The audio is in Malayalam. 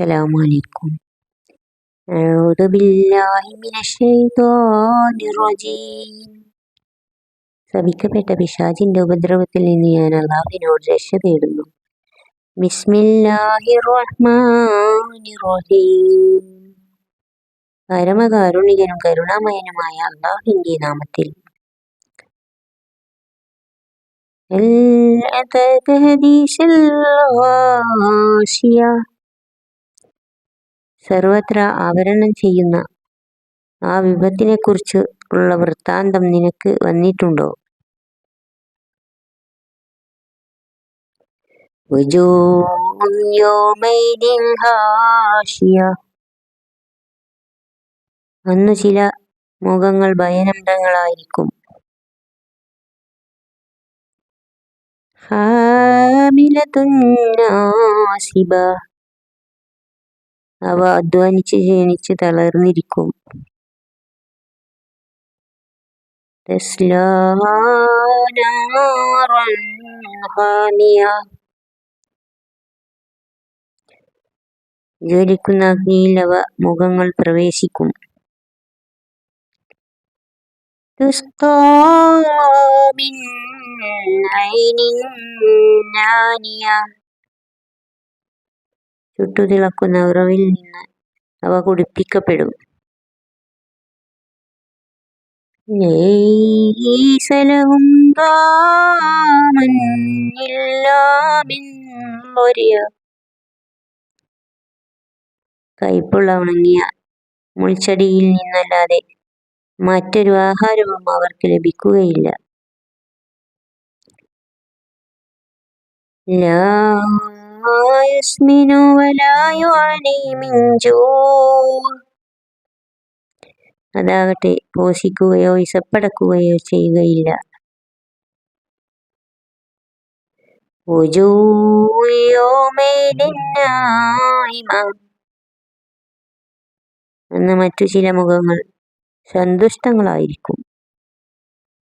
السلام عليكم أعوذ بالله من الشيطان الرجيم ശപിക്കപ്പെട്ട പിശാചിന്റെ ഉപദ്രവത്തിൽ നിന്ന് ഞാൻ അള്ളാഹുവിനോട് രക്ഷ തേടുന്നു ബിസ്മില്ലാഹിർ റഹ്മാനിർ റഹീം പരമകാരുണികനും കരുണാമയനുമായ അള്ളാഹുവിന്റെ നാമത്തിൽ സർവത്ര ആവരണം ചെയ്യുന്ന ആ വിപത്തിനെക്കുറിച്ച് ഉള്ള വൃത്താന്തം നിനക്ക് വന്നിട്ടുണ്ടോ? അന്ന് ചില മുഖങ്ങൾ ഭയനന്തങ്ങളായിരിക്കും അവ അധ്വാനിച്ച് ക്ഷീണിച്ച് തളർന്നിരിക്കും. ജ്വലിക്കുന്ന അഗ്നിയിൽ അവ മുഖങ്ങൾ പ്രവേശിക്കും. ചുട്ടുതിളക്കുന്ന ഉറവിൽ നിന്ന് അവ കുടിപ്പിക്കപ്പെടും. ലൈസലഹും കയ്പുള്ള ഉണങ്ങിയ മുൾച്ചെടിയിൽ നിന്നല്ലാതെ മറ്റൊരു ആഹാരവും അവർക്ക് ലഭിക്കുകയില്ല. അതാകട്ടെ പോഷിക്കുകയോ ഇസപ്പടക്കുകയോ ചെയ്യുകയില്ല. അന്ന് മറ്റു ചില മുഖങ്ങൾ സന്തുഷ്ടങ്ങളായിരിക്കും.